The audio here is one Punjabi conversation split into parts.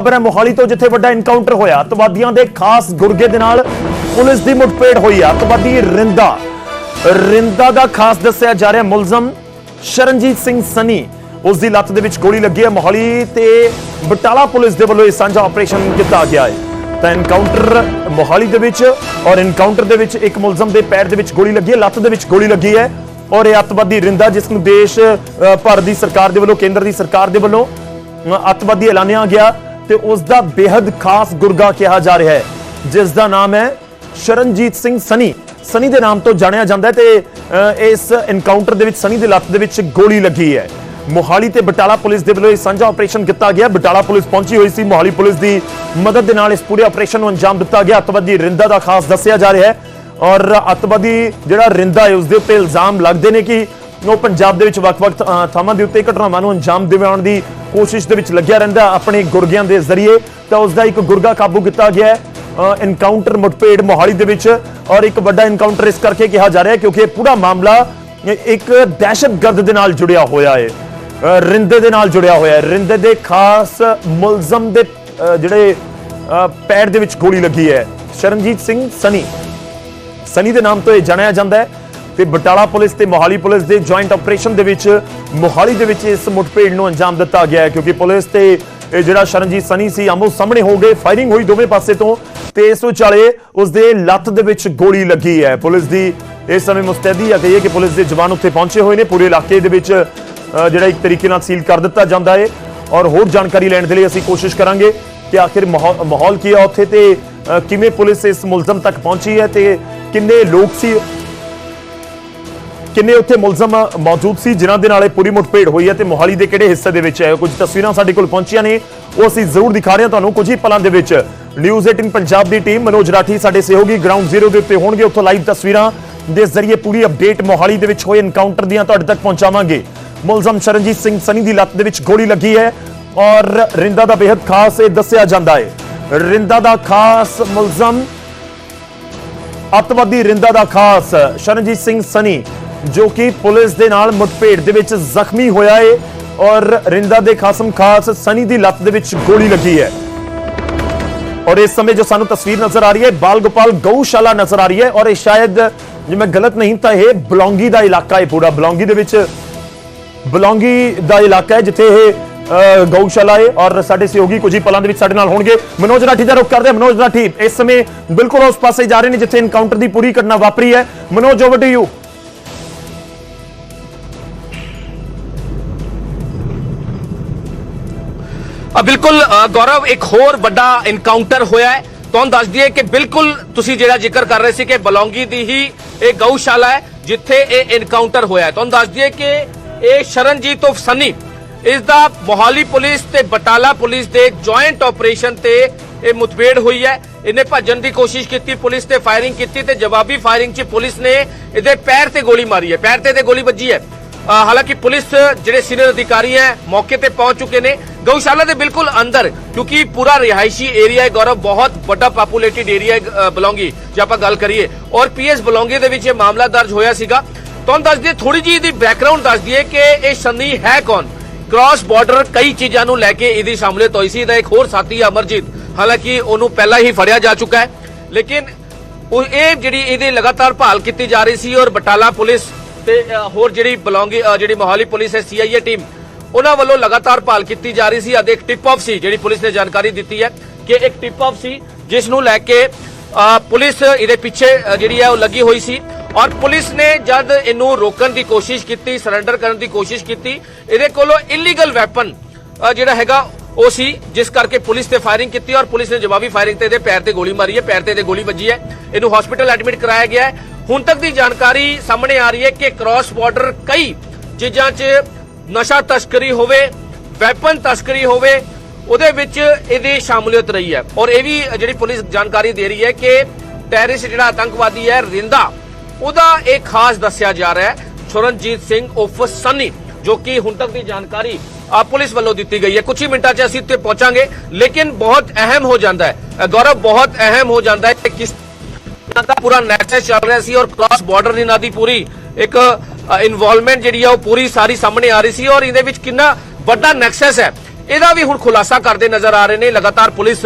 ਖਬਰ ਹੈ ਮੋਹਾਲੀ ਤੋਂ ਜਿੱਥੇ ਵੱਡਾ ਇਨਕਾਊਂਟਰ ਹੋਇਆ ਅੱਤਵਾਦੀਆਂ ਦੇ ਖਾਸ ਗੁਰਗੇ ਦੇ ਨਾਲ ਪੁਲਿਸ ਦੀ ਮੁੱਠਭੇੜ ਹੋਈ ਹੈ ਅੱਤਵਾਦੀ ਰਿੰਦਾ। ਰਿੰਦਾ ਦਾ ਖਾਸ ਦੱਸਿਆ ਜਾ ਰਿਹਾ ਮੁਲਜ਼ਮ ਸ਼ਰਨਜੀਤ ਸਿੰਘ ਸਨੀ ਉਸ ਦੀ ਲੱਤ ਦੇ ਵਿੱਚ ਗੋਲੀ ਲੱਗੀ ਹੈ। ਮੋਹਾਲੀ ਤੇ ਬਟਾਲਾ ਪੁਲਿਸ ਦੇ ਵੱਲੋਂ ਇਹ ਸਾਂਝਾ ਆਪਰੇਸ਼ਨ ਕੀਤਾ ਗਿਆ ਹੈ। ਤਾਂ ਐਨਕਾਊਂਟਰ ਮੋਹਾਲੀ ਦੇ ਵਿੱਚ ਔਰ ਇਨਕਾਊਂਟਰ ਦੇ ਵਿੱਚ ਇੱਕ ਮੁਲਜ਼ਮ ਦੇ ਪੈਰ ਦੇ ਵਿੱਚ ਗੋਲੀ ਲੱਗੀ ਹੈ ਲੱਤ ਦੇ ਵਿੱਚ ਗੋਲੀ ਲੱਗੀ ਹੈ ਔਰ ਇਹ ਅੱਤਵਾਦੀ ਰਿੰਦਾ ਜਿਸ ਨੂੰ ਦੇਸ਼ ਅ, ਭਰ ਦੀ ਸਰਕਾਰ ਦੇ ਵੱਲੋਂ ਕੇਂਦਰ ਦੀ ਸਰਕਾਰ ਦੇ ਵੱਲੋਂ ਅ, ਅੱਤਵਾਦੀ ਐਲਾਨਿਆ ਗਿਆ। ਤੇ ਉਸ ਦਾ ਬੇहद ਖਾਸ ਗੁਰਗਾ ਕਿਹਾ ਜਾ ਰਿਹਾ ਹੈ ਜਿਸ ਦਾ ਨਾਮ ਹੈ ਸ਼ਰਨਜੀਤ ਸਿੰਘ ਸਨੀ। ਸਨੀ ਦੇ ਨਾਮ ਤੋਂ ਜਾਣਿਆ ਜਾਂਦਾ ਹੈ ਤੇ ਇਸ ਐਨਕਾਊਂਟਰ ਦੇ ਵਿੱਚ ਸਨੀ ਦੇ ਲੱਤ ਦੇ ਵਿੱਚ ਗੋਲੀ ਲੱਗੀ ਹੈ। ਮੋਹਾਲੀ ਤੇ ਬਟਾਲਾ ਪੁਲਿਸ ਦੇ ਵੱਲੋਂ ਇਹ ਸਾਂਝਾ ਆਪਰੇਸ਼ਨ ਕੀਤਾ ਗਿਆ। ਬਟਾਲਾ ਪੁਲਿਸ ਪਹੁੰਚੀ ਹੋਈ ਸੀ। ਮੋਹਾਲੀ ਪੁਲਿਸ ਦੀ ਮਦਦ ਦੇ ਨਾਲ ਇਸ ਪੂਰੇ ਆਪਰੇਸ਼ਨ ਨੂੰ ਅੰਜਾਮ ਦਿੱਤਾ ਗਿਆ। ਅੱਤਵਾਦੀ ਰਿੰਦਾ ਦਾ ਖਾਸ ਦੱਸਿਆ ਜਾ ਰਿਹਾ ਹੈ। ਔਰ ਅੱਤਵਾਦੀ ਜਿਹੜਾ ਰਿੰਦਾ ਹੈ ਉਸ ਦੇ ਉੱਤੇ ਇਲਜ਼ਾਮ ਲੱਗਦੇ ਨੇ ਕਿ ਉਹ ਪੰਜਾਬ ਦੇ ਵਿੱਚ ਵੱਖ-ਵੱਖ ਥਾਵਾਂ ਦੇ ਉੱਤੇ ਘਟਨਾਵਾਂ ਨੂੰ ਅੰਜਾਮ ਦਿਵਾਉਣ ਦੀ ਕੋਸ਼ਿਸ਼ ਦੇ ਵਿੱਚ ਲੱਗਿਆ ਰਹਿੰਦਾ ਆਪਣੇ ਗੁਰਗਿਆਂ ਦੇ ਜ਼ਰੀਏ। ਤਾਂ ਉਸ ਦਾ ਇੱਕ ਗੁਰਗਾ ਕਾਬੂ ਕੀਤਾ ਗਿਆ ਹੈ। ਐਨਕਾਊਂਟਰ ਮੁਠਭੇੜ ਮੋਹਾਲੀ ਦੇ ਵਿੱਚ ਔਰ ਇੱਕ ਵੱਡਾ ਇਨਕਾਊਂਟਰ ਇਸ ਕਰਕੇ ਕਿਹਾ ਜਾ ਰਿਹਾ ਹੈ ਕਿਉਂਕਿ ਇਹ ਪੂਰਾ ਮਾਮਲਾ ਇੱਕ ਦਹਿਸ਼ਤਗਰਦ ਦੇ ਨਾਲ ਜੁੜਿਆ ਹੋਇਆ ਹੈ। ਰਿੰਦੇ ਦੇ ਨਾਲ ਜੁੜਿਆ ਹੋਇਆ ਹੈ। ਰਿੰਦੇ ਦੇ ਖਾਸ ਮੁਲਜ਼ਮ ਦੇ ਜਿਹੜੇ ਪੈਰ ਦੇ ਵਿੱਚ ਗੋਲੀ ਲੱਗੀ ਹੈ। ਸ਼ਰਨਜੀਤ ਸਿੰਘ ਸਨੀ। ਸਨੀ ਦੇ ਨਾਮ ਤੋਂ ਇਹ ਜਾਣਿਆ ਜਾਂਦਾ ਹੈ। ਤੇ ਬਟਾਲਾ ਪੁਲਿਸ ਤੇ ਮੋਹਾਲੀ ਪੁਲਿਸ ਦੇ ਜੁਆਇੰਟ ਆਪਰੇਸ਼ਨ ਦੇ ਵਿੱਚ ਮੋਹਾਲੀ ਦੇ ਵਿੱਚ ਇਸ ਮੁਠਭੇੜ ਨੂੰ ਅੰਜਾਮ ਦਿੱਤਾ ਗਿਆ ਹੈ, ਕਿਉਂਕਿ ਪੁਲਿਸ ਤੇ, ਇਹ ਜਿਹੜਾ ਸ਼ਰਨਜੀਤ ਸਨੀ ਸੀ, ਆਮੋ ਸਾਹਮਣੇ ਹੋ ਗਏ ਫਾਇਰਿੰਗ ਹੋਈ ਦੋਵੇਂ ਪਾਸੇ ਤੋਂ, ਤੇ ਇਸ ਵਿਚਾਲੇ ਉਸ ਦੇ ਲੱਤ ਦੇ ਵਿੱਚ ਗੋਲੀ ਲੱਗੀ ਹੈ। ਪੁਲਿਸ ਦੀ ਇਸ ਸਮੇਂ ਮੁਸਤੈਦੀ ਹੈ ਕਹੀਏ ਕਿ ਪੁਲਿਸ ਦੇ ਜਵਾਨ ਉੱਥੇ ਪਹੁੰਚੇ ਹੋਏ ਨੇ, ਪੂਰੇ ਇਲਾਕੇ ਦੇ ਵਿੱਚ ਜਿਹੜਾ ਇੱਕ ਤਰੀਕੇ ਨਾਲ ਸੀਲ ਕਰ ਦਿੱਤਾ ਜਾਂਦਾ ਹੈ। ਔਰ ਹੋਰ ਜਾਣਕਾਰੀ ਲੈਣ ਦੇ ਲਈ ਅਸੀਂ ਕੋਸ਼ਿਸ਼ ਕਰਾਂਗੇ ਕਿ ਆਖਿਰ ਮਾਹੌ- ਮਾਹੌਲ ਕੀ ਹੈ ਉੱਥੇ ਤੇ ਕਿਵੇਂ ਪੁਲਿਸ ਇਸ ਮੁਲਜ਼ਮ ਤੱਕ ਪਹੁੰਚੀ ਹੈ ਤੇ ਕਿੰਨੇ ਲੋਕ ਸੀ ਕਿੰਨੇ ਉੱਥੇ ਮੁਲਜ਼ਮ ਮੌਜੂਦ ਸੀ, ਜਿਨ੍ਹਾਂ ਦੇ ਨਾਲ ਇਹ ਪੂਰੀ ਮੁਠਭੇੜ ਹੋਈ ਹੈ ਤੇ ਮੋਹਾਲੀ ਦੇ ਕਿਹੜੇ ਹਿੱਸੇ ਦੇ ਵਿੱਚ ਹੈ? ਕੁਝ ਤਸਵੀਰਾਂ ਸਾਡੇ ਕੋਲ ਪਹੁੰਚੀਆਂ ਨੇ, ਉਹ ਅਸੀਂ ਜ਼ਰੂਰ ਦਿਖਾ ਰਹੇ ਹਾਂ ਤੁਹਾਨੂੰ। ਕੁਝ ਹੀ ਪਲਾਂ ਦੇ ਵਿੱਚ ਨਿਊਜ਼ 18 ਪੰਜਾਬ ਦੀ ਟੀਮ ਮਨੋਜ ਰਾਠੀ ਸਾਡੇ ਸਹਿਯੋਗੀ ਗਰਾਊਂਡ ਜ਼ੀਰੋ ਦੇ ਉੱਤੇ ਹੋਣਗੇ ਉੱਥੋਂ ਲਾਈਵ ਤਸਵੀਰਾਂ ਦੇ ਜ਼ਰੀਏ ਪੂਰੀ ਅਪਡੇਟ ਮੋਹਾਲੀ ਦੇ ਵਿੱਚ ਹੋਏ ਐਨਕਾਊਂਟਰ ਦੀਆਂ ਤੁਹਾਡੇ ਤੱਕ ਪਹੁੰਚਾਵਾਂਗੇ। ਮੁਲਜ਼ਮ ਸ਼ਰਨਜੀਤ ਸਿੰਘ ਸਨੀ ਦੀ ਲੱਤ ਦੇ ਵਿੱਚ ਗੋਲੀ ਲੱਗੀ ਹੈ ਔਰ ਰਿੰਦਾ ਦਾ ਬੇहद ਖਾਸ ਇਹ ਦੱਸਿਆ ਜਾਂਦਾ ਹੈ। ਰਿੰਦਾ ਦਾ ਖਾਸ ਮੁਲਜ਼ਮ, ਅੱਤਵਾਦੀ ਰਿੰਦਾ ਦਾ ਖਾਸ, ਸ਼ਰਨਜੀਤ ਸਿੰਘ ਸਨੀ ਜੋ ਕਿ ਪੁਲਿਸ ਦੇ ਨਾਲ ਮੁਠਭੇੜ ਦੇ ਵਿੱਚ ਜ਼ਖਮੀ ਹੋਇਆ ਏ ਔਰ ਰਿੰਦਾ ਦੇ ਖਾਸਮ ਖਾਸ ਸਨੀ ਦੀ ਲੱਤ ਦੇ ਵਿੱਚ ਗੋਲੀ ਲੱਗੀ ਹੈ। ਔਰ ਇਸ ਸਮੇਂ ਜੋ ਸਾਨੂੰ ਤਸਵੀਰ ਨਜ਼ਰ ਆ ਰਹੀ ਹੈ ਬਾਲ ਗੋਪਾਲ ਗਊਸ਼ਾਲਾ ਨਜ਼ਰ ਆ ਰਹੀ ਹੈ ਔਰ ਇਹ ਸ਼ਾਇਦ ਜੇ ਮੈਂ ਗਲਤ ਨਹੀਂ ਤਾਂ ਇਹ ਬਲੌਂਗੀ ਦਾ ਇਲਾਕਾ ਹੈ ਪੂਰਾ। ਬਲੌਂਗੀ ਦੇ ਵਿੱਚ ਬਲੌਂਗੀ ਦਾ ਇਲਾਕਾ ਹੈ ਜਿੱਥੇ ਇਹ ਅ, ਗਊਸ਼ਾਲਾ ਹੈ ਔਰ ਸਾਡੇ ਸਹਿਯੋਗੀ ਕੁਝ ਹੀ ਪਲਾਂ ਦੇ ਵਿੱਚ ਸਾਡੇ ਨਾਲ ਹੋਣਗੇ। ਮਨੋਜ ਰਾਠੀ ਦਾ ਰੁਖ ਕਰਦੇ ਮਨੋਜ ਰਾਠੀ ਇਸ ਸਮੇਂ ਬਿਲਕੁਲ ਉਸ ਪਾਸੇ ਜਾ ਰਹੇ ਨੇ ਜਿੱਥੇ ਇਨਕਾਊਂਟਰ ਦੀ ਪੂਰੀ ਘਟਨਾ ਵਾਪਰੀ ਹੈ। ਮਨੋਜ ਓਵਰ ਟੂ ਯੂ ਬਿਲਕੁਲ ਗੌਰਵ, ਇੱਕ ਹੋਰ ਵੱਡਾ ਐਨਕਾਊਂਟਰ ਹੋਇਆ ਹੈ। ਤੁਹਾਨੂੰ ਦੱਸ ਦਈਏ ਕਿ ਬਿਲਕੁਲ ਤੁਸੀਂ ਜਿਹੜਾ ਜ਼ਿਕਰ ਕਰ ਰਹੇ ਸੀ ਕਿ ਬਲੌਂਗੀ ਦੀ ਹੀ ਇਹ ਗਊਸ਼ਾਲਾ ਹੈ, ਜਿੱਥੇ ਇਹ ਇਨਕਾਊਂਟਰ ਹੋਇਆ ਹੈ। ਤੁਹਾਨੂੰ ਦੱਸ ਦਈਏ ਕਿ ਇਹ ਸ਼ਰਨਜੀਤ ਉਫ ਸਨੀ, ਇਸ ਦਾ ਮੋਹਾਲੀ ਪੁਲਿਸ ਤੇ ਬਟਾਲਾ ਪੁਲਿਸ ਦੇ ਜੁਆਇੰਟ ਆਪਰੇਸ਼ਨ ਤੇ ਇਹ ਮੁਠਭੇੜ ਹੋਈ ਹੈ। ਇਹਨੇ ਭੱਜਣ ਦੀ ਕੋਸ਼ਿਸ਼ ਕੀਤੀ, ਪੁਲਿਸ ਤੇ ਫਾਇਰਿੰਗ ਕੀਤੀ ਤੇ ਜਵਾਬੀ ਫਾਇਰਿੰਗ 'ਚ ਪੁਲਿਸ ਨੇ ਇਹਦੇ ਪੈਰ ਤੇ ਗੋਲੀ ਮਾਰੀ ਹੈ। ਪੈਰ ਤੇ ਤੇ ਗੋਲੀ ਵੱਜੀ ਹੈ। ਹਾਲਾਂਕਿ ਪੁਲਿਸ ਜਿਹੜੇ ਸੀਨੀਅਰ ਅਧਿਕਾਰੀ ਹੈ, ਮੌਕੇ ਤੇ ਪਹੁੰਚ ਚੁੱਕੇ ਨੇ। ਗਊਸ਼ਾਲਾ ਦੇ ਬਿਲਕੁਲ ਅੰਦਰ, ਕਿਉਂਕਿ ਪੂਰਾ ਰਿਹਾਇਸ਼ੀ ਏਰੀਆ ਹੈ ਗੌਰਵ, ਬਹੁਤ ਵੱਡਾ ਪਪੂਲੇਟਿਡ ਏਰੀਆ ਹੈ ਬਲੌਂਗੀ, ਜੇ ਆਪਾਂ ਗੱਲ ਕਰੀਏ। ਔਰ ਪੀਐਸ ਬਲੌਂਗੀ ਦੇ ਵਿੱਚ ਇਹ ਮਾਮਲਾ ਦਰਜ ਹੋਇਆ ਸੀਗਾ। ਤੁਹਾਨੂੰ ਦੱਸ ਦਈਏ ਥੋੜੀ ਜਿਹੀ ਇਹਦੀ ਬੈਕਗ੍ਰਾਉਂਡ ਦੱਸ ਦਈਏ ਕਿ ਇਹ ਸੰਨੀ ਹੈ ਕੌਣ? ਕ੍ਰਾਸ ਬਾਰਡਰ ਕਈ ਚੀਜ਼ਾਂ ਨੂੰ ਲੈ ਕੇ ਇਹਦੀ ਸ਼ਾਮਲੀਅਤ ਹੋਈ ਸੀ। ਦਾ ਇੱਕ ਹੋਰ ਸਾਥੀ ਅਮਰਜੀਤ। ਹਾਲਾਂਕਿ ਉਹਨੂੰ ਪਹਿਲਾਂ ਹੀ ਫੜਿਆ ਜਾ ਚੁੱਕਾ ਹੈ। ਲੇਕਿਨ ਉਹ ਇਹ ਜਿਹੜੀ ਇਹਦੀ ਲਗਾਤਾਰ ਭਾਲ ਕੀਤੀ ਜਾ ਰਹੀ ਸੀ ਔਰ ਬਟਾਲਾ ਪੁਲਿਸ ਤੇ ਹੋਰ ਜਿਹੜੀ ਬਲੌਂਗੀ ਜਿਹੜੀ ਮੋਹਾਲੀ ਪੁਲਿਸ ਹੈ ਸੀਆਈਏ ਟੀਮ ਉਹਨਾਂ ਵੱਲੋਂ ਲਗਾਤਾਰ ਭਾਲ ਕੀਤੀ ਜਾ ਰਹੀ ਸੀ। ਅਤੇ ਇੱਕ ਟਿਪ ਆਫ ਸੀ, ਜਿਹੜੀ ਪੁਲਿਸ ਨੇ ਜਾਣਕਾਰੀ ਦਿੱਤੀ ਹੈ ਕਿ ਇੱਕ ਟਿਪ ਆਫ ਸੀ, ਜਿਸ ਨੂੰ ਲੈ ਕੇ ਪੁਲਿਸ ਇਹਦੇ ਪਿੱਛੇ ਜਿਹੜੀ ਹੈ, ਉਹ ਲੱਗੀ ਹੋਈ ਸੀ ਔਰ ਪੁਲਿਸ ਨੇ ਜਦ ਇਹਨੂੰ ਰੋਕਣ ਦੀ ਕੋਸ਼ਿਸ਼ ਕੀਤੀ ਸਰੈਂਡਰ ਕਰਨ ਦੀ ਕੋਸ਼ਿਸ਼ ਕੀਤੀ, ਇਹਦੇ ਕੋਲੋਂ ਇਲੀਗਲ ਵੈਪਨ ਜਿਹੜਾ ਹੈਗਾ, ਉਹ ਸੀ, ਜਿਸ ਕਰਕੇ ਪੁਲਿਸ ਤੇ ਫਾਇਰਿੰਗ ਕੀਤੀ ਔਰ ਪੁਲਿਸ ਨੇ ਜਵਾਬੀ ਫਾਇਰਿੰਗ ਤੇ ਇਹਦੇ ਪੈਰ ਤੇ ਗੋਲੀ ਮਾਰੀ ਹੈ, ਪੈਰ ਤੇ ਇਹਦੇ ਗੋਲੀ ਵੱਜੀ ਹੈ। ਇਹਨੂੰ ਹਸਪੀਟਲ ਐਡਮਿਟ ਕਰਾਇਆ ਗਿਆ ਹੈ। ਹੁਣ ਤੱਕ ਦੀ ਜਾਣਕਾਰੀ ਸਾਹਮਣੇ ਆ ਰਹੀ ਹੈ ਕਿ ਕ੍ਰਾਸ ਬਾਰਡਰ ਕਈ ਚੀਜ਼ਾਂ 'ਚ ਨਸ਼ਾ ਤਸਕਰੀ ਹੋਵੇ ਵੈਪਨ ਤਸਕਰੀ ਹੋਵੇ, ਉਹਦੇ ਵਿੱਚ ਇਹਦੀ ਸ਼ਾਮੂਲੀਅਤ ਰਹੀ ਹੈ। ਔਰ ਇਹ ਵੀ ਜਿਹੜੀ ਪੁਲਿਸ ਜਾਣਕਾਰੀ ਦੇ ਰਹੀ ਹੈ ਕਿ ਟੈਰਰਿਸਟ ਜਿਹੜਾ ਆਤੰਕਵਾਦੀ ਹੈ ਰਿੰਦਾ ਉਹਦਾ ਇਹ ਖਾਸ ਦੱਸਿਆ ਜਾ ਰਿਹਾ ਹੈ। ਸ਼ਰਨਜੀਤ ਸਿੰਘ ਉਫ ਸੰਨੀ, ਜੋ ਕਿ ਹੁਣ ਤੱਕ ਦੀ ਜਾਣਕਾਰੀ ਆ ਪੁਲਿਸ ਵੱਲੋਂ ਦਿੱਤੀ ਗਈ ਹੈ। ਕੁਝ ਹੀ ਮਿੰਟਾਂ 'ਚ ਅਸੀਂ ਉੱਤੇ ਪਹੁੰਚਾਂਗੇ, ਲੇਕਿਨ ਬਹੁਤ ਅਹਿਮ ਹੋ ਜਾਂਦਾ ਹੈ। ਗੌਰਵ, ਬਹੁਤ ਅਹਿਮ ਹੋ ਜਾਂਦਾ ਹੈ ਕਿ ਕਿਸ ਤਰ੍ਹਾਂ ਦਾ ਪੂਰਾ ਨੈਟਵਰਕ ਚੱਲ ਰਿਹਾ ਸੀ ਔਰ ਕ੍ਰਾਸ ਬਾਰਡਰ ਦੀ ਦੀ ਪੂਰੀ ਇੱਕ ਇਨਵੋਲਵਮੈਂਟ ਜਿਹੜੀ ਆ ਉਹ ਪੂਰੀ ਸਾਰੀ ਸਾਹਮਣੇ ਆ ਰਹੀ ਸੀ ਔਰ ਇਹਦੇ ਵਿੱਚ ਕਿੰਨਾ ਵੱਡਾ ਨੈਕਸਸ ਹੈ। ਇਹਦਾ ਵੀ ਹੁਣ ਖੁਲਾਸਾ ਕਰਦੇ ਨਜ਼ਰ ਆ ਰਹੇ ਨੇ। ਲਗਾਤਾਰ ਪੁਲਿਸ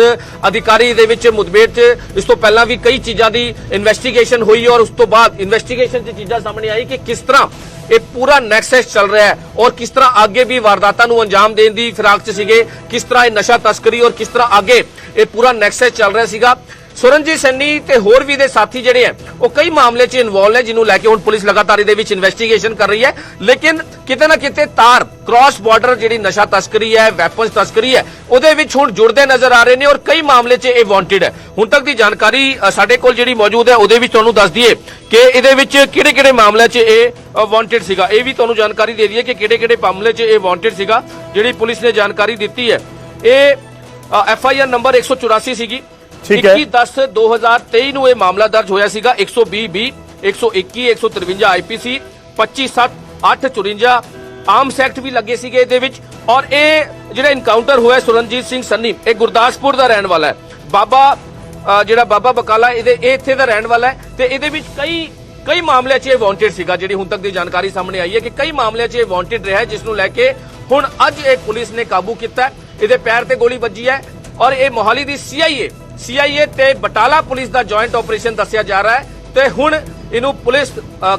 ਅਧਿਕਾਰੀ ਦੇ ਵਿੱਚ ਮੁਦਬੇਰ 'ਚ ਇਸ ਤੋਂ ਪਹਿਲਾਂ ਵੀ ਕਈ ਚੀਜ਼ਾਂ ਦੀ ਇਨਵੈਸਟੀਗੇਸ਼ਨ ਹੋਈ ਔਰ ਉਸ ਤੋਂ ਬਾਅਦ ਇਨਵੈਸਟੀਗੇਸ਼ਨ 'ਚ ਚੀਜ਼ਾਂ ਸਾਹਮਣੇ ਆਈ ਕਿ ਕਿਸ ਤਰ੍ਹਾਂ ਇਹ ਪੂਰਾ ਨੈਕਸਸ ਚੱਲ ਰਿਹਾ ਹੈ ਔਰ ਕਿਸ ਤਰ੍ਹਾਂ ਅੱਗੇ ਵੀ ਵਾਰਦਾਤਾਂ ਨੂੰ ਅੰਜਾਮ ਦੇਣ ਦੀ ਫਿਰਾਕ 'ਚ ਸੀਗੇ, ਕਿਸ ਤਰ੍ਹਾਂ ਇਹ ਨਸ਼ਾ ਤਸਕਰੀ ਔਰ ਕਿਸ ਤਰ੍ਹਾਂ ਅੱਗੇ ਇਹ ਪੂਰਾ ਨੈਕਸਸ ਚੱਲ ਰਿਹਾ ਸੀਗਾ। ਸੁਰਨਜੀਤ ਸੰਨੀ ਤੇ ਹੋਰ ਵੀ ਦੇ ਸਾਥੀ ਜਿਹੜੇ ਆ, ਉਹ ਕਈ ਮਾਮਲੇ 'ਚ ਇਨਵੋਲਵ ਨੇ, ਜਿਹਨੂੰ ਲੈ ਕੇ ਹੁਣ ਪੁਲਿਸ ਲਗਾਤਾਰ ਇਹਦੇ ਵਿੱਚ ਇਨਵੈਸਟੀਗੇਸ਼ਨ ਕਰ ਰਹੀ ਹੈ। ਲੇਕਿਨ ਕਿਤੇ ਨਾ ਕਿਤੇ ਤਾਰ ਕ੍ਰਾਸ ਬਾਰਡਰ ਜਿਹੜੀ ਨਸ਼ਾ ਤਸਕਰੀ ਹੈ ਵੈਪਨਸ ਤਸਕਰੀ ਹੈ, ਉਹਦੇ ਵਿੱਚ ਹੁਣ ਜੁੜਦੇ ਨਜ਼ਰ ਆ ਰਹੇ ਨੇ ਔਰ ਕਈ ਮਾਮਲੇ 'ਚ ਇਹ ਵਾਂਟਡ ਹੈ। ਹੁਣ ਤੱਕ ਦੀ ਜਾਣਕਾਰੀ ਸਾਡੇ ਕੋਲ ਜਿਹੜੀ ਮੌਜੂਦ ਹੈ, ਉਹਦੇ ਵਿੱਚ ਤੁਹਾਨੂੰ ਦੱਸ ਦਈਏ ਕਿ ਇਹਦੇ ਵਿੱਚ ਕਿਹੜੇ-ਕਿਹੜੇ ਮਾਮਲਿਆਂ 'ਚ ਇਹ ਵਾਂਟਡ ਸੀਗਾ। ਇਹ ਵੀ ਤੁਹਾਨੂੰ ਜਾਣਕਾਰੀ ਦੇ ਦਈਏ ਕਿ ਕਿਹੜੇ-ਕਿਹੜੇ ਮਾਮਲੇ 'ਚ ਇਹ ਵਾਂਟਡ ਸੀਗਾ, ਜਿਹੜੀ ਪੁਲਿਸ ਨੇ ਜਾਣਕਾਰੀ ਦਿੱਤੀ ਹੈ। ਇਹ ਐਫ ਆਈ ਆਰ ਨੰਬਰ 184 ਸੀਗੀ। ਠੀਕ ਹੈ। 21 10 2023 ਨੂੰ ਇਹ ਮਾਮਲਾ ਦਰਜ ਹੋਇਆ ਸੀਗਾ। 120 ਬੀ 121 153 ਆਈਪੀਸੀ 25 7 8 54 ਆਰਮਸ ਐਕਟ ਵੀ ਲੱਗੇ ਸੀਗੇ ਇਹਦੇ ਵਿੱਚ। ਔਰ ਇਹ ਜਿਹੜਾ ਇਨਕਾਊਂਟਰ ਹੋਇਆ ਸੁਰਨਜੀਤ ਸਿੰਘ ਸੰਨੀ ਇਹ ਗੁਰਦਾਸਪੁਰ ਦਾ ਰਹਿਣ ਵਾਲਾ ਹੈ। ਬਾਬਾ ਜਿਹੜਾ ਬਾਬਾ ਬਕਾਲਾ ਇਹਦੇ ਇਹ ਇੱਥੇ ਦਾ ਰਹਿਣ ਵਾਲਾ ਹੈ ਤੇ ਇਹਦੇ ਵਿੱਚ ਕਈ ਕਈ ਮਾਮਲਿਆਂ 'ਚ ਇਹ ਵਾਂਟਡ ਸੀਗਾ ਜਿਹੜੀ ਹੁਣ ਤੱਕ ਦੀ ਜਾਣਕਾਰੀ ਸਾਹਮਣੇ ਆਈ ਹੈ ਕਿ ਕਈ ਮਾਮਲਿਆਂ 'ਚ ਇਹ ਵਾਂਟਡ ਰਿਹਾ ਹੈ, ਜਿਸ ਨੂੰ ਲੈ ਕੇ ਹੁਣ ਅੱਜ ਇਹ ਪੁਲਿਸ ਨੇ ਕਾਬੂ ਕੀਤਾ ਇਹਦੇ ਪੈਰ ਤੇ ਗੋਲੀ ਵੱਜੀ ਹੈ ਔਰ ਇਹ ਮੋਹਾਲੀ ਦੀ ਸੀਆਈਏ ਸੀਆਈਏ ਤੇ ਬਟਾਲਾ ਪੁਲਿਸ ਦਾ ਜੁਆਇੰਟ ਆਪਰੇਸ਼ਨ ਦੱਸਿਆ ਜਾ ਰਿਹਾ ਹੈ ਤੇ ਹੁਣ ਇਹਨੂੰ ਪੁਲਿਸ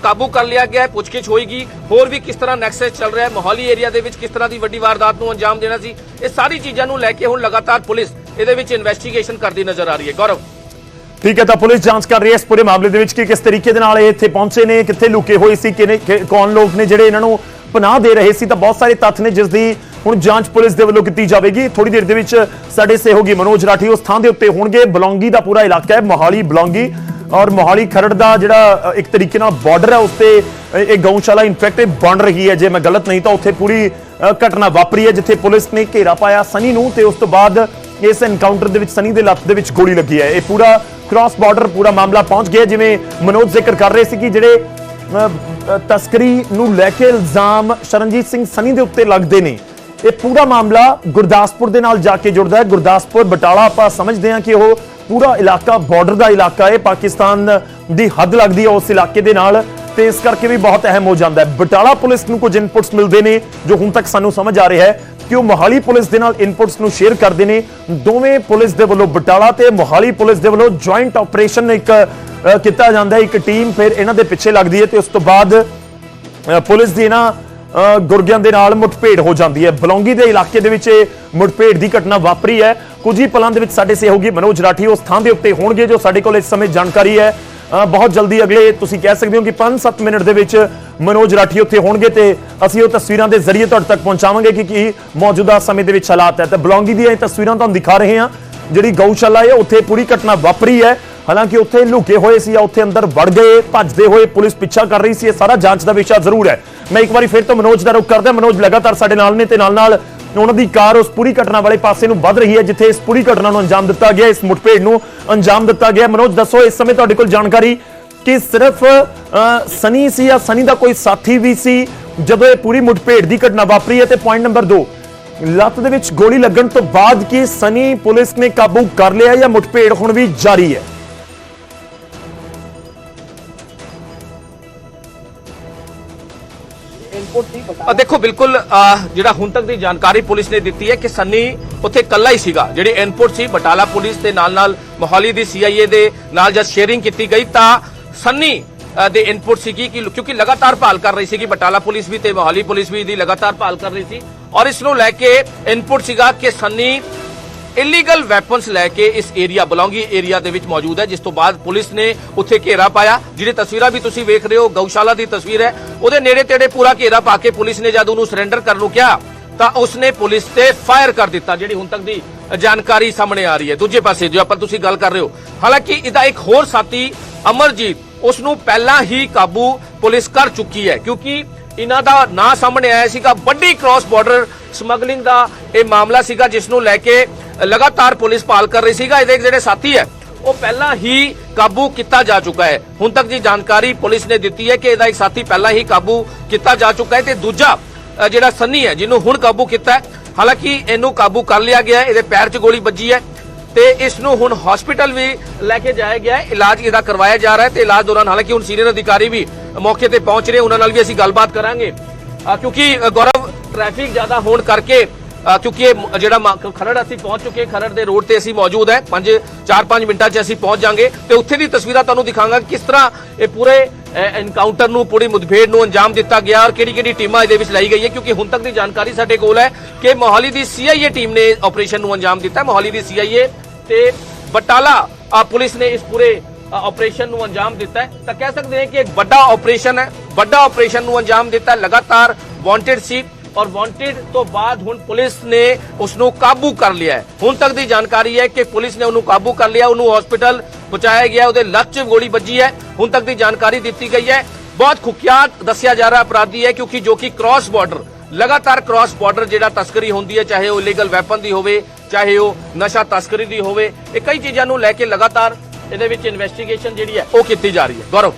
ਕਾਬੂ ਕਰ ਲਿਆ ਗਿਆ ਹੈ, ਪੁੱਛਗਿੱਛ ਹੋਏਗੀ। ਹੋਰ ਵੀ ਕਿਸ ਤਰ੍ਹਾਂ ਨੈਕਸਸ ਚੱਲ ਰਿਹਾ ਹੈ, ਮੋਹਾਲੀ ਏਰੀਆ ਦੇ ਵਿੱਚ ਕਿਸ ਤਰ੍ਹਾਂ ਦੀ ਵੱਡੀ ਵਾਰਦਾਤ ਨੂੰ ਅੰਜਾਮ ਦੇਣਾ ਸੀ, ਇਹ ਸਾਰੀ ਚੀਜ਼ਾਂ ਨੂੰ ਲੈ ਕੇ ਹੁਣ ਲਗਾਤਾਰ ਪੁਲਿਸ ਇਹਦੇ ਵਿੱਚ ਇਨਵੈਸਟੀਗੇਸ਼ਨ ਕਰਦੀ ਨਜ਼ਰ ਆ ਰਹੀ ਹੈ। ਗੌਰਵ। ਠੀਕ ਹੈ, ਤਾਂ ਪੁਲਿਸ ਜਾਂਚ ਕਰ ਰਹੀ ਹੈ ਇਸ ਪੂਰੇ ਮਾਮਲੇ ਦੇ ਵਿੱਚ ਕਿ ਕਿਸ ਤਰੀਕੇ ਦੇ ਨਾਲ ਇਹ ਇੱਥੇ ਪਹੁੰਚੇ ਨੇ, ਕਿੱਥੇ ਲੁਕੇ ਹੋਏ ਸੀ ਕਿਨੇ ਕਿ- ਕੌਣ ਲੋਕ ਨੇ ਜਿਹੜੇ ਇਹਨਾਂ ਨੂੰ ਪਨਾਹ ਦੇ ਰਹੇ ਸੀ, ਤਾਂ ਬਹੁਤ ਸਾਰੇ ਤੱਥ ਨੇ ਜਿਸ ਦੀ ਹੁਣ ਜਾਂਚ ਪੁਲਿਸ ਦੇ ਵੱਲੋਂ ਕੀਤੀ ਜਾਵੇਗੀ। ਥੋੜੀ ਦੇਰ ਦੇ ਵਿੱਚ ਸਾਡੇ ਸਹਿਯੋਗੀ ਮਨੋਜ ਰਾਠੀ ਉਸ ਥਾਂ ਦੇ ਉੱਤੇ ਹੋਣਗੇ। ਬਲੌਂਗੀ ਦਾ ਪੂਰਾ ਇਲਾਕਾ ਹੈ, ਮੋਹਾਲੀ, ਬਲੌਂਗੀ। ਔਰ ਮੋਹਾਲੀ ਖਰੜ ਦਾ ਜਿਹੜਾ ਇੱਕ ਤਰੀਕੇ ਨਾਲ ਬਾਰਡਰ ਹੈ, ਉਸ ਤੇ ਇਹ ਗਊਸ਼ਾਲਾ ਇਨਫੈਕਟ ਬਣ ਰਹੀ ਹੈ। ਜੇ ਮੈਂ ਗਲਤ ਨਹੀਂ ਤਾਂ ਉੱਥੇ ਪੂਰੀ ਘਟਨਾ ਵਾਪਰੀ ਹੈ, ਜਿੱਥੇ ਪੁਲਿਸ ਨੇ ਘੇਰਾ ਪਾਇਆ ਸਨੀ ਨੂੰ ਤੇ ਉਸ ਤੋਂ ਬਾਅਦ ਇਸ ਐਨਕਾਊਂਟਰ ਦੇ ਵਿੱਚ ਸਨੀ ਦੇ ਲੱਤ ਦੇ ਵਿੱਚ ਗੋਲੀ ਲੱਗੀ ਹੈ। ਇਹ ਪੂਰਾ ਕ੍ਰਾਸ ਬਾਰਡਰ ਪੂਰਾ ਮਾਮਲਾ ਪਹੁੰਚ ਗਿਆ ਜਿਵੇਂ ਮਨੋਜ ਜ਼ਿਕਰ ਕਰ ਰਹੇ ਸੀ ਕਿ ਜਿਹੜੇ ਤਸਕਰੀ ਨੂੰ ਲੈ ਕੇ ਇਲਜ਼ਾਮ ਸ਼ਰਨਜੀਤ ਸਿੰਘ ਸਨੀ ਦੇ ਉੱਤੇ ਲੱਗਦੇ ਨੇ। ਇਹ ਪੂਰਾ ਮਾਮਲਾ ਗੁਰਦਾਸਪੁਰ ਦੇ ਨਾਲ ਜਾ ਕੇ ਜੁੜਦਾ ਹੈ। ਗੁਰਦਾਸਪੁਰ, ਬਟਾਲਾ ਆਪਾਂ ਸਮਝਦੇ ਹਾਂ ਕਿ ਉਹ ਪੂਰਾ ਇਲਾਕਾ ਬਾਰਡਰ ਦਾ ਇਲਾਕਾ ਹੈ ਪਾਕਿਸਤਾਨ ਦੀ ਹੱਦ ਲੱਗਦੀ ਹੈ ਉਸ ਇਲਾਕੇ ਦੇ ਨਾਲ ਤੇ ਇਸ ਕਰਕੇ ਵੀ ਬਹੁਤ ਅਹਿਮ ਹੋ ਜਾਂਦਾ ਹੈ। ਬਟਾਲਾ ਪੁਲਿਸ ਨੂੰ ਕੁਝ ਇਨਪੁਟਸ ਮਿਲਦੇ ਨੇ ਜੋ ਹੁਣ ਤੱਕ ਸਾਨੂੰ ਸਮਝ ਆ ਰਿਹਾ ਹੈ ਕਿ ਉਹ ਮੋਹਾਲੀ ਪੁਲਿਸ ਦੇ ਨਾਲ ਇਨਪੁਟਸ ਨੂੰ ਸ਼ੇਅਰ ਕਰਦੇ ਨੇ। ਦੋਵੇਂ ਪੁਲਿਸ ਦੇ ਵੱਲੋਂ ਬਟਾਲਾ ਤੇ ਮੋਹਾਲੀ ਪੁਲਿਸ ਦੇ ਵੱਲੋਂ ਜੁਆਇੰਟ ਆਪਰੇਸ਼ਨ ਇੱਕ ਕੀਤਾ ਜਾਂਦਾ ਹੈ। ਇੱਕ ਟੀਮ ਫਿਰ ਇਹਨਾਂ ਦੇ ਪਿੱਛੇ ਲੱਗਦੀ ਹੈ ਤੇ ਉਸ ਤੋਂ ਬਾਅਦ ਪੁਲਿਸ ਦੀ ਇਹਨਾਂ ਗੁਰਗਿਆਂ ਦੇ ਨਾਲ ਮੁੱਠਭੇੜ ਹੋ ਜਾਂਦੀ ਹੈ। ਬਲੌਂਗੀ ਦੇ ਇਲਾਕੇ ਦੇ ਵਿੱਚ ਇਹ ਮੁੱਠਭੇੜ ਦੀ ਘਟਨਾ ਵਾਪਰੀ ਹੈ। ਕੁਝ ਹੀ ਪਲਾਂ ਦੇ ਵਿੱਚ ਸਾਡੇ ਸਹਿਯੋਗੀ ਮਨੋਜ ਰਾਠੀ ਉਸ ਥਾਂ ਦੇ ਉੱਤੇ ਹੋਣਗੇ ਜੋ ਸਾਡੇ ਕੋਲ ਇਸ ਸਮੇਂ ਜਾਣਕਾਰੀ ਹੈ। ਬਹੁਤ ਜਲਦੀ ਅਗਲੇ ਤੁਸੀਂ ਕਹਿ ਸਕਦੇ ਹੋ ਕਿ 5-7 ਮਿੰਟ ਦੇ ਵਿੱਚ ਮਨੋਜ ਰਾਠੀ ਉੱਥੇ ਹੋਣਗੇ ਤੇ ਅਸੀਂ ਉਹ ਤਸਵੀਰਾਂ ਦੇ ਜ਼ਰੀਏ ਤੁਹਾਡੇ ਤੱਕ ਪਹੁੰਚਾਵਾਂਗੇ ਕਿ ਕੀ ਮੌਜੂਦਾ ਸਮੇਂ ਦੇ ਵਿੱਚ ਹਾਲਾਤ ਹੈ। ਤਾਂ ਬਲੌਂਗੀ ਦੀਆਂ ਇਹ ਤਸਵੀਰਾਂ ਤੁਹਾਨੂੰ ਦਿਖਾ ਰਹੇ ਹਾਂ। ਜਿਹੜੀ ਗਊਸ਼ਾਲਾ ਹੈ, ਉੱਥੇ ਪੂਰੀ ਘਟਨਾ ਵਾਪਰੀ ਹੈ। ਹਾਲਾਂਕਿ ਉੱਥੇ ਲੁਕੇ ਹੋਏ ਸੀ ਜਾਂ ਉੱਥੇ ਅੰਦਰ ਵੜ ਗਏ, ਭੱਜਦੇ ਹੋਏ ਪੁਲਿਸ ਪਿੱਛਾ ਕਰ ਰਹੀ ਸੀ। ਇਹ ਸਾਰਾ ਜਾਂਚ ਦਾ ਵਿਸ਼ਾ ਜ਼ਰੂਰ ਹੈ। ਮੈਂ ਇੱਕ ਵਾਰੀ ਫਿਰ ਤੋਂ ਮਨੋਜ ਦਾ ਰੁਖ ਕਰਦਾ, ਮਨੋਜ ਲਗਾਤਾਰ ਸਾਡੇ ਨਾਲ ਨੇ ਤੇ ਨਾਲ ਨਾਲ ਉਹਨਾਂ ਦੀ ਕਾਰ ਉਸ ਪੂਰੀ ਘਟਨਾ ਵਾਲੇ ਪਾਸੇ ਨੂੰ ਵੱਧ ਰਹੀ ਹੈ, ਜਿੱਥੇ ਇਸ ਪੂਰੀ ਘਟਨਾ ਨੂੰ ਅੰਜਾਮ ਦਿੱਤਾ ਗਿਆ, ਇਸ ਮੁੱਠਭੇੜ ਨੂੰ ਅੰਜਾਮ ਦਿੱਤਾ ਗਿਆ। ਮਨੋਜ, ਦੱਸੋ, ਇਸ ਸਮੇਂ ਤੁਹਾਡੇ ਕੋਲ ਜਾਣਕਾਰੀ ਕਿ ਸਿਰਫ ਸਨੀ ਸੀ ਜਾਂ ਸਨੀ ਦਾ ਕੋਈ ਸਾਥੀ ਵੀ ਸੀ, ਜਦੋਂ ਇਹ ਪੂਰੀ ਮੁਠਭੇੜ ਦੀ ਘਟਨਾ ਵਾਪਰੀ ਹੈ? ਤੇ ਪੁਆਇੰਟ ਨੰਬਰ 2 ਲੱਤ ਦੇ ਵਿੱਚ ਗੋਲੀ ਲੱਗਣ ਤੋਂ ਬਾਅਦ ਕੀ ਸਨੀ ਪੁਲਿਸ ਨੇ ਕਾਬੂ ਕਰ ਲਿਆ ਜਾਂ ਮੁੱਠਭੇੜ ਹੁਣ ਵੀ ਜਾਰੀ ਹੈ? ਦੇਖੋ, ਬਿਲਕੁਲ ਜਿਹੜਾ ਹੁਣ ਤੱਕ ਦੀ ਜਾਣਕਾਰੀ ਪੁਲਿਸ ਨੇ ਦਿੱਤੀ ਹੈ ਕਿ ਸੰਨੀ ਉੱਥੇ ਇਕੱਲਾ ਹੀ ਸੀਗਾ, ਜਿਹੜੀ ਇਨਪੁਟ ਸੀ, ਬਟਾਲਾ ਪੁਲਿਸ ਦੇ ਨਾਲ ਨਾਲ ਮੋਹਾਲੀ ਦੀ ਸੀਆਈਏ ਦੇ ਨਾਲ ਜਦ ਸ਼ੇਅਰਿੰਗ ਕੀਤੀ ਗਈ ਤਾਂ ਸੰਨੀ ਦੇ ਇਨਪੁਟ ਸੀਗੀ ਕਿ ਕਿਉਂਕਿ ਲਗਾਤਾਰ ਭਾਲ ਕਰ ਰਹੀ ਸੀਗੀ, ਬਟਾਲਾ ਪੁਲਿਸ ਵੀ ਤੇ ਮੋਹਾਲੀ ਪੁਲਿਸ ਵੀ ਦੀ ਲਗਾਤਾਰ ਭਾਲ ਕਰ ਰਹੀ ਸੀ। ਔਰ ਇਸ ਨੂੰ ਲੈ ਕੇ ਇਨਪੁਟ ਸੀਗਾ ਕਿ ਸੰਨੀ ਇਲੀਗਲ ਵੈਪਨਸ ਲੈ ਕੇ ਇਸ ਏਰੀਆ ਬਲੌਂਗੀ ਏਰੀਆ ਦੇ ਵਿੱਚ ਮੌਜੂਦ ਹੈ, ਜਿਸ ਤੋਂ ਬਾਅਦ ਪੁਲਿਸ ਨੇ ਉੱਥੇ ਘੇਰਾ ਪਾਇਆ। ਜਿਹੜੀ ਤਸਵੀਰਾਂ ਵੀ ਤੁਸੀਂ ਵੇਖ ਰਹੇ ਹੋ, ਗਊਸ਼ਾਲਾ ਦੀ ਤਸਵੀਰ ਹੈ। ਉਹਦੇ ਨੇੜੇ ਤੇੜੇ ਪੂਰਾ ਘੇਰਾ ਪਾ ਕੇ ਪੁਲਿਸ ਨੇ ਜਦ ਉਹਨੂੰ ਸਰੈਂਡਰ ਕਰਨ ਨੂੰ ਕਿਹਾ, ਤਾਂ ਉਸਨੇ ਪੁਲਿਸ ਤੇ ਫਾਇਰ ਕਰ ਦਿੱਤਾ, ਜਿਹੜੀ ਹੁਣ ਤੱਕ ਦੀ ਜਾਣਕਾਰੀ ਸਾਹਮਣੇ ਆ ਰਹੀ ਹੈ। ਦੂਜੇ ਪਾਸੇ ਜੋ ਆਪਾਂ ਤੁਸੀਂ ਗੱਲ ਕਰ ਰਹੇ ਹੋ, ਹਾਲਾਂਕਿ ਇਹਦਾ ਇੱਕ ਹੋਰ ਸਾਥੀ, ਅਮਰਜੀਤ ਉਸ ਨੂੰ ਪਹਿਲਾਂ ਹੀ ਕਾਬੂ ਪੁਲਿਸ ਕਰ ਚੁੱਕੀ ਹੈ, ਕਿਉਂਕਿ ਇਹਨਾਂ ਦਾ ਨਾਂ ਸਾਹਮਣੇ ਆਇਆ ਸੀਗਾ, ਵੱਡੀ ਕ੍ਰਾਸ ਬਾਰਡਰ ਸਮਗਲਿੰਗ ਦਾ ਇਹ ਮਾਮਲਾ ਸੀਗਾ ਜਿਸ ਨੂੰ ਲੈ ਕੇ ਲਗਾਤਾਰ ਪੁਲਿਸ ਭਾਲ ਕਰ ਰਹੀ ਸੀਗਾ। ਇਹਦੇ ਜਿਹੜੇ ਸਾਥੀ ਹੈ, ਉਹ ਪਹਿਲਾਂ ਹੀ ਕਾਬੂ ਕੀਤਾ ਜਾ ਚੁੱਕਾ ਹੈ। ਹੁਣ ਤੱਕ ਦੀ ਜਾਣਕਾਰੀ ਪੁਲਿਸ ਨੇ ਦਿੱਤੀ ਹੈ ਕਿ ਇਹਦਾ ਇੱਕ ਸਾਥੀ ਪਹਿਲਾਂ ਹੀ ਕਾਬੂ ਕੀਤਾ ਜਾ ਚੁੱਕਾ ਹੈ ਤੇ ਦੂਜਾ ਜਿਹੜਾ ਸੰਨੀ ਹੈ, ਜਿਹਨੂੰ ਹੁਣ ਕਾਬੂ ਕੀਤਾ ਹਾਲਾਂਕਿ ਇਹਨੂੰ ਕਾਬੂ ਕਰ ਲਿਆ ਗਿਆ ਹੈ, ਇਹਦੇ ਪੈਰ 'ਚ ਗੋਲੀ ਵੱਜੀ ਹੈ ਤੇ ਇਸ ਨੂੰ ਹੁਣ ਹਸਪੀਟਲ ਵੀ ਲੈ ਕੇ ਜਾਇਆ ਗਿਆ ਹੈ। ਇਲਾਜ ਇਹਦਾ ਕਰਵਾਇਆ ਜਾ ਰਿਹਾ ਹੈ ਤੇ ਇਲਾਜ ਦੌਰਾਨ ਹਾਲਾਂਕਿ ਹੁਣ ਸੀਨੀਅਰ ਅਧਿਕਾਰੀ ਵੀ ਮੌਕੇ ਤੇ ਪਹੁੰਚ ਰਹੇ, ਉਹਨਾਂ ਨਾਲ ਵੀ ਅਸੀਂ ਗੱਲਬਾਤ ਕਰਾਂਗੇ। ਕਿਉਂਕਿ ਗੌਰਵ ਟ੍ਰੈਫਿਕ ਜ਼ਿਆਦਾ ਹੋਣ ਕਰਕੇ ਕਿਉਂਕਿ ਇਹ ਜਿਹੜਾ ਮਾ- ਖਰੜ ਅਸੀਂ ਪਹੁੰਚ ਚੁੱਕੇ ਖਰੜ ਦੇ ਰੋਡ ਤੇ ਅਸੀਂ ਮੌਜੂਦ ਹੈ। 5 4-5 ਮਿੰਟਾਂ 'ਚ ਅਸੀਂ ਪਹੁੰਚ ਜਾਾਂਗੇ। ਤੇ ਉੱਥੇ ਦੀ ਤਸਵੀਰਾਂ ਤੁਹਾਨੂੰ ਦਿਖਾਵਾਂਗਾ ਕਿਸ ਤਰ੍ਹਾਂ ਇਹ ਪੂਰੇ ਐਨਕਾਊਂਟਰ ਨੂੰ ਪੂਰੀ ਮੁਠਭੇੜ ਨੂੰ ਅੰਜਾਮ ਦਿੱਤਾ ਗਿਆ ਔਰ ਕਿਹੜੀ-ਕਿਹੜੀ ਟੀਮਾਂ ਇਹਦੇ ਵਿੱਚ ਲਾਈ ਗਈ ਹੈ। ਕਿਉਂਕਿ ਹੁਣ ਤੱਕ ਦੀ ਜਾਣਕਾਰੀ ਸਾਡੇ ਕੋਲ ਹੈ ਕਿ ਮੋਹਾਲੀ ਦੀ ਸੀਆਈਏ ਟੀਮ ਨੇ ਆਪਰੇਸ਼ਨ ਨੂੰ ਅੰਜਾਮ ਦਿੱਤਾ ਮੋਹਾਲੀ ਦੀ ਸੀਆਈਏ ਤੇ ਬਟਾਲਾ ਪੁਲਿਸ ਨੇ ਇਸ ਪੂਰੇ ਅ, ਆਪਰੇਸ਼ਨ ਨੂੰ ਅੰਜਾਮ ਦਿੱਤਾ ਹੈ। ਤਾਂ ਕਹਿ ਸਕਦੇ ਹਾਂ ਕਿ ਇੱਕ ਵੱਡਾ ਆਪਰੇਸ਼ਨ ਹੈ। ਵੱਡਾ ਆਪਰੇਸ਼ਨ ਨੂੰ ਅੰਜਾਮ ਦਿੱਤਾ ਲਗਾਤਾਰ ਵਾਂਟਡ ਸੀ ਔਰ ਵਾਂਟਡ ਤੋਂ ਬਾਅਦ ਹੁਣ ਪੁਲਿਸ ਨੇ ਉਸ ਨੂੰ ਕਾਬੂ ਕਰ ਲਿਆ ਹੈ ਹੁਣ ਤੱਕ ਦੀ ਜਾਣਕਾਰੀ ਹੈ ਕਿ ਪੁਲਿਸ ਨੇ ਉਹਨੂੰ ਕਾਬੂ ਕਰ ਲਿਆ ਉਹਨੂੰ ਹਸਪੀਟਲ ਪਹੁੰਚਾਇਆ ਗਿਆ ਉਹਦੇ ਲੱਤ 'ਚ ਗੋਲੀ ਵੱਜੀ ਹੈ ਹੁਣ ਤੱਕ ਦੀ ਜਾਣਕਾਰੀ ਦਿੱਤੀ ਗਈ ਹੈ ਬਹੁਤ ਖੁਖਿਆਤ ਦੱਸਿਆ ਜਾ ਰਿਹਾ ਅਪਰਾਧੀ ਹੈ ਕਿਉਂਕਿ ਜੋ ਕਿ ਕ੍ਰਾਸ ਬਾਰਡਰ ਲਗਾਤਾਰ ਕ੍ਰਾਸ ਬਾਰਡਰ ਜਿਹੜਾ ਤਸਕਰੀ ਹੁੰਦੀ ਹੈ ਚਾਹੇ ਉਹ ਇਲੀਗਲ ਵੈਪਨ ਦੀ ਹੋਵੇ ਚਾਹੇ ਉਹ ਨਸ਼ਾ ਤਸਕਰੀ ਦੀ ਹੋਵੇ ਇਹ ਕਈ ਚੀਜ਼ਾਂ ਨੂੰ ਲੈ ਕੇ ਲਗਾਤਾਰ ਇਹਦੇ ਵਿੱਚ ਇਨਵੈਸਟੀਗੇਸ਼ਨ ਜਿਹੜੀ ਹੈ ਉਹ ਕੀਤੀ ਜਾ ਰਹੀ ਹੈ ਗੌਰਵ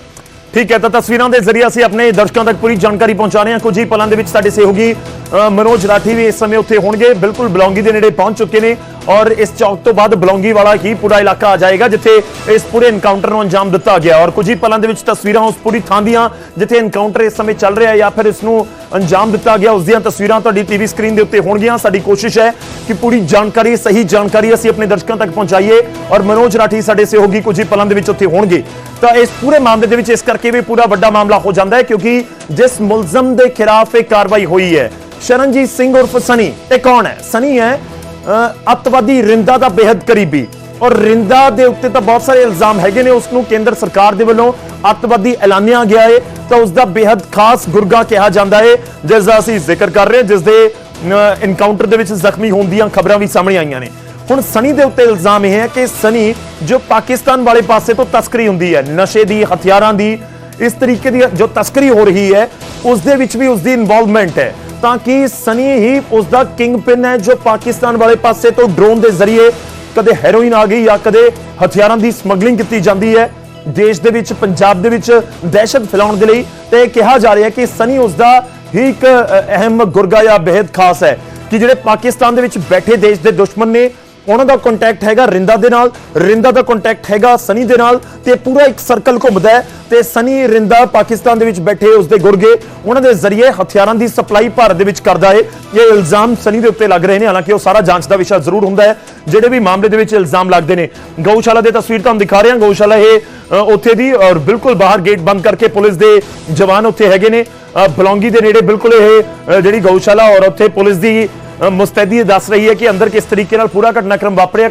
ਠੀਕ ਹੈ ਤਾਂ ਤਸਵੀਰਾਂ ਦੇ ਜ਼ਰੀਏ ਅਸੀਂ ਆਪਣੇ ਦਰਸ਼ਕਾਂ ਤੱਕ ਪੂਰੀ ਜਾਣਕਾਰੀ ਪਹੁੰਚਾ ਰਹੇ ਹਾਂ। ਕੁਝ ਹੀ ਪਲਾਂ ਦੇ ਵਿੱਚ ਸਾਡੇ ਸਹਿਯੋਗੀ ਅ, ਮਨੋਜ ਰਾਠੀ ਵੀ ਇਸ ਸਮੇਂ ਉੱਥੇ ਹੋਣਗੇ। ਬਿਲਕੁਲ ਬਲੌਂਗੀ ਦੇ ਨੇੜੇ ਪਹੁੰਚ ਚੁੱਕੇ ਨੇ। ਔਰ ਇਸ ਚੌਕ ਤੋਂ ਬਾਅਦ ਬਲੌਂਗੀ ਵਾਲਾ ਹੀ ਪੂਰਾ ਇਲਾਕਾ ਆ ਜਾਏਗਾ, ਜਿੱਥੇ ਇਸ ਪੂਰੇ ਐਨਕਾਊਂਟਰ ਨੂੰ ਅੰਜਾਮ ਦਿੱਤਾ ਗਿਆ। ਔਰ ਕੁਝ ਹੀ ਪਲਾਂ ਦੇ ਵਿੱਚ ਤਸਵੀਰਾਂ ਉਸ ਪੂਰੀ ਥਾਂ ਦੀਆਂ, ਜਿੱਥੇ ਐਨਕਾਊਂਟਰ ਇਸ ਸਮੇਂ ਚੱਲ ਰਿਹਾ ਜਾਂ ਫਿਰ ਇਸ ਨੂੰ ਅੰਜਾਮ ਦਿੱਤਾ ਗਿਆ, ਉਸ ਦੀਆਂ ਤਸਵੀਰਾਂ ਤੁਹਾਡੀ ਟੀਵੀ ਸਕਰੀਨ ਦੇ ਉੱਤੇ ਹੋਣਗੀਆਂ। ਸਾਡੀ ਕੋਸ਼ਿਸ਼ ਹੈ ਕਿ ਪੂਰੀ ਜਾਣਕਾਰੀ, ਸਹੀ ਜਾਣਕਾਰੀ ਅਸੀਂ ਆਪਣੇ ਦਰਸ਼ਕਾਂ ਤੱਕ ਪਹੁੰਚਾਈਏ ਔਰ ਮਨੋਜ ਰਾਠੀ ਸਾਡੇ ਸਹਿਯੋਗੀ ਕੁਝ ਹੀ ਪਲਾਂ ਦੇ ਵਿੱਚ ਉੱਥੇ ਹੋਣਗੇ। ਤਾਂ ਇਸ ਪੂਰੇ ਮਾਮਲੇ ਦੇ ਵਿੱਚ ਇਸ ਕਰਕੇ ਵੀ ਪੂਰਾ ਵੱਡਾ ਮਾਮਲਾ ਹੋ ਜਾਂਦਾ ਹੈ, ਕਿਉਂਕਿ ਜਿਸ ਮੁਲਜ਼ਮ ਦੇ ਖਿਲਾਫ ਇਹ ਕਾਰਵਾਈ ਹੋਈ ਹੈ, ਸ਼ਰਨਜੀਤ ਸਿੰਘ ਉਰਫ ਸਨੀ। ਇਹ ਕੌਣ ਹੈ? ਸਨੀ ਹੈ ਅਤਵਾਦੀ ਰਿੰਦਾ ਦਾ ਬੇਹੱਦ ਕਰੀਬੀ। ਔਰ ਰਿੰਦਾ ਦੇ ਉੱਤੇ ਤਾਂ ਬਹੁਤ ਸਾਰੇ ਇਲਜ਼ਾਮ ਹੈਗੇ ਨੇ ਉਸ ਨੂੰ ਕੇਂਦਰ ਸਰਕਾਰ ਦੇ ਵੱਲੋਂ ਅਤਵਾਦੀ ਐਲਾਨਿਆ ਗਿਆ ਹੈ ਤਾਂ ਉਸ ਦਾ ਬੇहद ਖਾਸ ਗੁਰਗਾ ਕਿਹਾ ਜਾਂਦਾ ਹੈ ਜਿਸ ਦਾ ਅਸੀਂ ਜ਼ਿਕਰ ਕਰ ਰਹੇ ਹਾਂ ਜਿਸ ਦੇ ਇਨਕਾਊਂਟਰ ਦੇ ਵਿੱਚ ਜ਼ਖਮੀ ਹੋਣ ਦੀਆਂ ਖਬਰਾਂ ਵੀ ਸਾਹਮਣੇ ਆਈਆਂ ਨੇ। ਹੁਣ ਸਨੀ ਦੇ ਉੱਤੇ ਇਲਜ਼ਾਮ ਇਹ ਹੈ ਕਿ ਸਨੀ ਜੋ ਪਾਕਿਸਤਾਨ ਵਾਲੇ ਪਾਸੇ ਤੋਂ ਤਸਕਰੀ ਹੁੰਦੀ ਹੈ, ਨਸ਼ੇ ਦੀ, ਹਥਿਆਰਾਂ ਦੀ, ਇਸ ਤਰੀਕੇ ਦੀ ਜੋ ਤਸਕਰੀ ਹੋ ਰਹੀ ਹੈ ਉਸ ਦੇ ਵਿੱਚ ਵੀ ਉਸ ਦੀ ਇਨਵੋਲਵਮੈਂਟ ਹੈ। ਤਾਂ ਕਿ ਸਨੀ ਹੀ ਉਸ ਦਾ ਕਿੰਗ ਪਿਨ ਹੈ, ਜੋ ਪਾਕਿਸਤਾਨ ਵਾਲੇ ਪਾਸੇ ਤੋਂ ਡਰੋਨ ਦੇ ਜ਼ਰੀਏ ਕਦੇ ਹੈਰੋਇਨ ਆ ਗਈ ਜਾਂ ਕਦੇ ਹਥਿਆਰਾਂ ਦੀ ਸਮਗਲਿੰਗ ਕੀਤੀ ਜਾਂਦੀ ਹੈ। ਦੇਸ਼ ਦੇ ਵਿੱਚ, ਪੰਜਾਬ ਦੇ ਵਿੱਚ ਦਹਿਸ਼ਤ ਫੈਲਾਉਣ ਦੇ ਲਈ ਤੇ ਕਿਹਾ ਜਾ ਰਿਹਾ ਕਿ ਸਨੀ ਉਸ ਦਾ ਹੀ ਇੱਕ ਅਹਿਮ ਗੁਰਗਾ ਜਾਂ ਬੇहद ਖਾਸ ਹੈ ਕਿ ਜਿਹੜੇ ਪਾਕਿਸਤਾਨ ਦੇ ਵਿੱਚ ਬੈਠੇ ਦੇਸ਼ ਦੇ ਦੁਸ਼ਮਣ ਨੇ ਉਹਨਾਂ ਦਾ ਕੰਟੈਕਟ ਹੈਗਾ ਰਿੰਦਾ ਦੇ ਨਾਲ, ਰਿੰਦਾ ਦਾ ਕੰਟੈਕਟ ਹੈਗਾ ਸਨੀ ਦੇ ਨਾਲ, ਤੇ ਪੂਰਾ ਇੱਕ ਸਰਕਲ ਘੁੰਮਦਾ ਹੈ, ਤੇ ਸਨੀ, ਰਿੰਦਾ ਪਾਕਿਸਤਾਨ ਦੇ ਵਿੱਚ ਬੈਠੇ ਉਸਦੇ ਗੁਰਗੇ, ਉਹਨਾਂ ਦੇ ਜ਼ਰੀਏ ਹਥਿਆਰਾਂ ਦੀ ਸਪਲਾਈ ਭਾਰਤ ਦੇ ਵਿੱਚ ਕਰਦਾ ਹੈ। ਇਹ ਇਲਜ਼ਾਮ ਸਨੀ ਦੇ ਉੱਤੇ ਲੱਗ ਰਹੇ ਨੇ, ਹਾਲਾਂਕਿ ਉਹ ਸਾਰਾ ਜਾਂਚ ਦਾ ਵਿਸ਼ਾ ਜ਼ਰੂਰ ਹੁੰਦਾ ਹੈ, ਜਿਹੜੇ ਵੀ ਮਾਮਲੇ ਦੇ ਵਿੱਚ ਇਲਜ਼ਾਮ ਲੱਗਦੇ ਨੇ। ਗਊਸ਼ਾਲਾ ਦੇ ਤਸਵੀਰ ਤੁਹਾਨੂੰ ਦਿਖਾ ਰਹੇ ਹਾਂ, ਗਊਸ਼ਾਲਾ ਇਹ ਉੱਥੇ ਦੀ, ਔਰ ਬਿਲਕੁਲ ਬਾਹਰ ਗੇਟ ਬੰਦ ਕਰਕੇ ਪੁਲਿਸ ਦੇ ਜਵਾਨ ਉੱਥੇ ਹੈਗੇ ਨੇ। ਬਲੌਂਗੀ ਦੇ ਨੇੜੇ ਬਿਲਕੁਲ ਇਹ ਜਿਹੜੀ ਗਊਸ਼ਾਲਾ ਔਰ ਉੱਥੇ ਪੁਲਿਸ ਦੀ ਮੁਸਤੈਦੀ ਦੱਸ ਰਹੀ ਹੈ ਕਿ ਅੰਦਰ ਕਿਸ ਤਰੀਕੇ ਨਾਲ ਪੂਰਾ ਘਟਨਾਕ੍ਰਮ ਵਾਪਰਿਆ